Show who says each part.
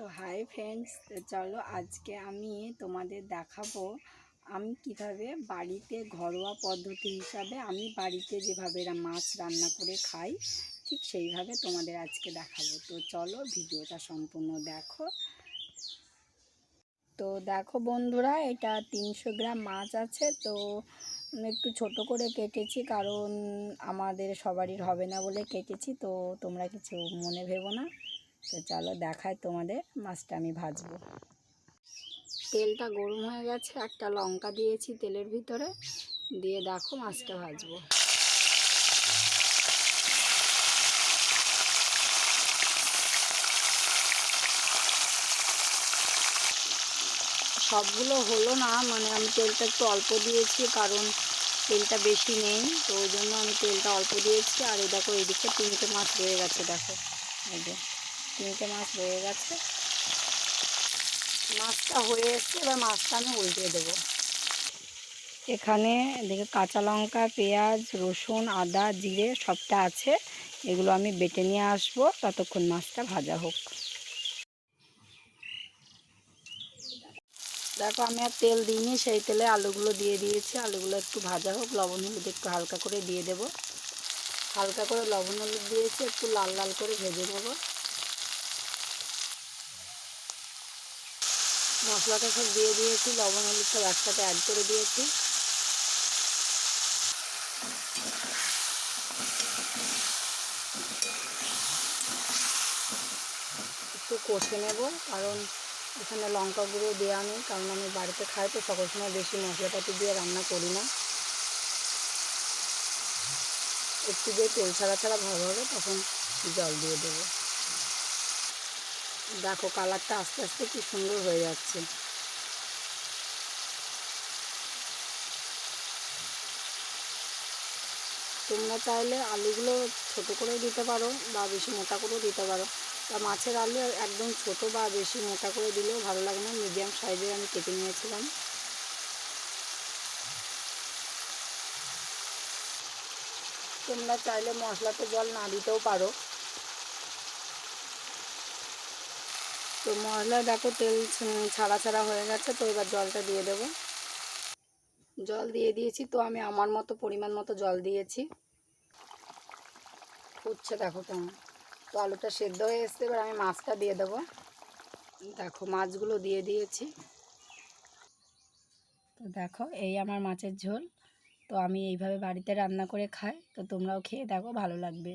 Speaker 1: তো hi friends চলো আজকে আমি তোমাদের দেখাবো আমি কীভাবে বাড়িতে ঘরোয়া পদ্ধতি হিসাবে আমি বাড়িতে যেভাবে মাছ রান্না করে খাই, ঠিক সেইভাবে তোমাদের আজকে দেখাবো। তো চলো ভিডিওটা সম্পূর্ণ দেখো। তো দেখো বন্ধুরা, এটা তিনশো গ্রাম মাছ আছে, তো একটু ছোট করে কেটেছি, কারণ আমাদের সবারই হবে না বলে কেটেছি, তো তোমরা কিছু মনে ভেবো না। তো চলো দেখায় তোমাদের, মাছটা আমি ভাজবো। তেলটা গরম হয়ে গেছে, একটা লঙ্কা দিয়েছি তেলের ভিতরে, দিয়ে দেখো মাছটা ভাজবো। সবগুলো হলো না মানে আমি তেলটা একটু অল্প দিয়েছি, কারণ তেলটা বেশি নেই, তো ওই জন্য আমি তেলটা অল্প দিয়েছি, আর এই দেখো এদিকে তিনটে মাছ রয়ে গেছে, দেখো। এই যে তিনটে মাছ রয়ে গেছে। মাছটা হয়ে এসছে, এবার মাছটা আমি উল্টিয়ে দেবো। এখানে এদিকে কাঁচা লঙ্কা, পেঁয়াজ, রসুন, আদা, জিরে সবটা আছে। এগুলো আমি বেটে নিয়ে আসব, ততক্ষণ মাছটা ভাজা হোক। দেখো, আমি আর তেল দিইনি, সেই তেলে আলুগুলো দিয়ে দিয়েছি। আলুগুলো একটু ভাজা হোক, লবণ হলুদ একটু হালকা করে দিয়ে দেব। হালকা করে লবণ হলুদ দিয়েছি, একটু লাল লাল করে ভেজে নেব। মশলাটা সব দিয়ে দিয়েছি, লবণ হলুদ সব একসাথে অ্যাড করে দিয়েছি। একটু কষে নেব, কারণ এখানে লঙ্কা গুঁড়ো দেওয়া নেই, কারণ আমি বাড়িতে খাই, তো সকল সময় বেশি মশলাপাতি দিয়ে রান্না করি না। একটু দিয়ে তেল ছাড়া ছাড়া ভালো হবে, তখন জল দিয়ে দেবো। দেখো কালারটা আস্তে আস্তে কি সুন্দর হয়ে যাচ্ছে। তোমরা চাইলে আলুগুলো ছোটো করেও দিতে পারো বা বেশি মোটা করেও দিতে পারো। তা মাছের আলু একদম ছোট বা বেশি মোটা করে দিলেও ভালো লাগে না, মিডিয়াম সাইজের আমি কেটে নিয়েছিলাম। তোমরা চাইলে মশলাতে জল না দিতেও পারো। তো মশলা দেখো তেল ছাড়া ছাড়া হয়ে গেছে, তো এবার জলটা দিয়ে দেবো। জল দিয়ে দিয়েছি, তো আমি আমার মতো, পরিমাণ মতো জল দিয়েছি। ফুটছে দেখো কেমন। তো আলুটা সেদ্ধ হয়ে এসছে, এবার আমি মাছটা দিয়ে দেবো। দেখো, মাছগুলো দিয়ে দিয়েছি। তো দেখো, এই আমার মাছের ঝোল। তো আমি এইভাবে বাড়িতে রান্না করে খাই, তো তোমরাও খেয়ে দেখো, ভালো লাগবে।